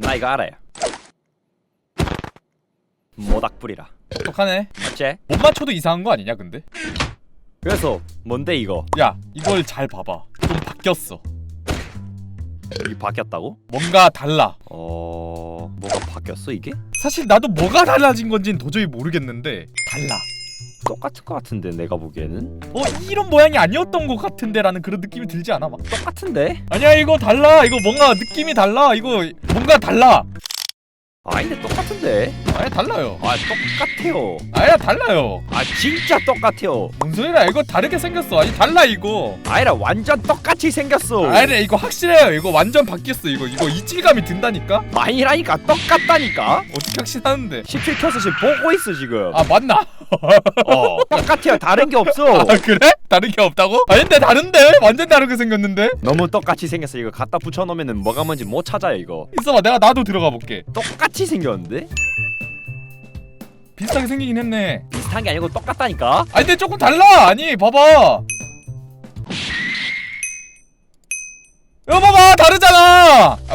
나 이거 알아요. 모닥불이라. 똑똑하네 맞지? 못 맞춰도 이상한 거 아니냐 근데? 그래서 뭔데 이거? 야 이걸 잘 봐봐 좀 바뀌었어 이 바뀌었다고? 뭔가 달라 어 뭐가 바뀌었어 이게? 사실 나도 뭐가 달라진 건지는 도저히 모르겠는데 달라 똑같은 거 같은데 내가 보기에는? 어 이런 모양이 아니었던 것 같은데 라는 그런 느낌이 들지 않아 막? 똑같은데? 아니야 이거 달라. 이거 뭔가 느낌이 달라. 이거 뭔가 달라 아닌데 똑같은데? 아니 달라요 아 똑같아요. 아야 달라요 아 진짜 똑같아요. 뭔 소리야 이거 다르게 생겼어 아니 달라 이거 아니라 완전 똑같이 생겼어. 아니 이거 확실해요 이거 완전 바뀌었어 이거 이거 이질감이 든다니까 아니라니까 똑같다니까. 어떻게 확신하는데 17 켜서 지금 보고 있어 지금. 아 맞나 어 똑같아요. 다른 게 없어. 아 그래 다른 게 없다고? 아닌데 다른데? 완전 다르게 생겼는데? 너무 똑같이 생겼어. 이거 갖다 붙여 놓으면은 뭐가 뭔지 못 찾아요 이거. 있어봐 내가 나도 들어가 볼게. 똑같이 생겼는데? 비슷하게 생기긴 했네. 비슷한 게 아니고 똑같다니까. 아니 근데 조금 달라! 아니 봐봐! 이거 봐봐! 다르잖아 아,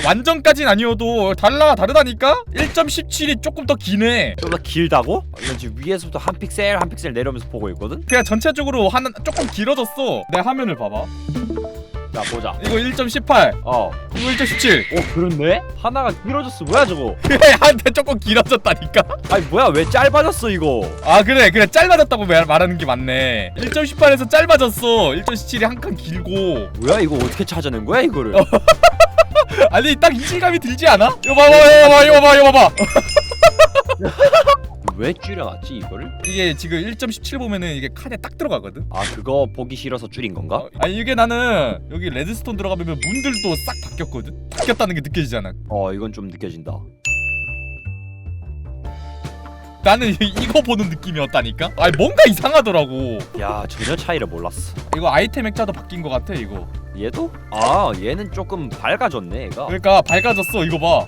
완전까진 아니어도 달라 다르다니까 1.17이 조금 더 기네 좀더 길다고? 이건 지금 위에서부터 한 픽셀 한 픽셀 내려오면서 보고 있거든. 그냥 전체적으로 하나 조금 길어졌어 내 화면을 봐봐 자 보자. 이거 1.18 어. 이거 1.17 오 그렇네. 하나가 길어졌어. 뭐야 저거? 한테 조금 길어졌다니까 아니 뭐야 왜 짧아졌어 이거? 아 그래 그래 짧아졌다고 말, 말하는 게 맞네 1.18에서 짧아졌어 1.17이 한 칸 길고 뭐야 이거 어떻게 찾아낸 거야 이거를? 아니 딱 이질감이 들지 않아? 이거 봐봐 이거 봐봐 이거 봐봐 이거 봐봐 왜 줄여놨지 이거를? 이게 지금 1.17 보면은 이게 칸에 딱 들어가거든 아 그거 보기 싫어서 줄인 건가? 어, 아니 이게 나는 여기 레드스톤 들어가면 문들도 싹 바뀌었거든 바뀌었다는 게 느껴지잖아 어 이건 좀 느껴진다. 나는 이- 이거 보는 느낌이었다니까 아니 뭔가 이상하더라고 야 전혀 차이를 몰랐어. 이거 아이템 액자도 바뀐 것 같아 이거 얘도? 아 얘는 조금 밝아졌네 얘가. 그러니까 밝아졌어 이거 봐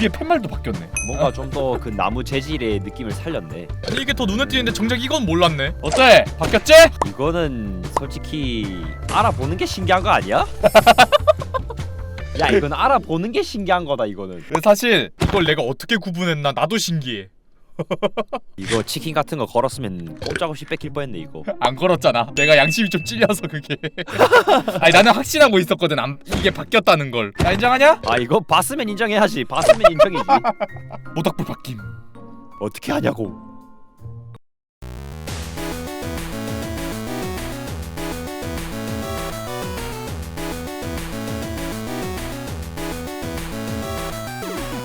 위에 팻말도 바뀌었네 뭔가 좀 더 그 나무 재질의 느낌을 살렸네. 아니 이게 더 눈에 띄는데 정작 이건 몰랐네 어때? 바뀌었지? 이거는 솔직히 알아보는 게 신기한 거 아니야? 야 이건 알아보는 게 신기한 거다 이거는. 근데 사실 이걸 내가 어떻게 구분했나 나도 신기해 이거 치킨 같은 거 걸었으면 꼼짝없이 뺏길 뻔했네 이거. 안 걸었잖아 내가 양심이 좀 찔려서 그게 아니 나는 확신하고 있었거든 안, 이게 바뀌었다는 걸 나 인정하냐? 아 이거 봤으면 인정해야지. 봤으면 인정이지. 모닥불 바뀜 어떻게 하냐고.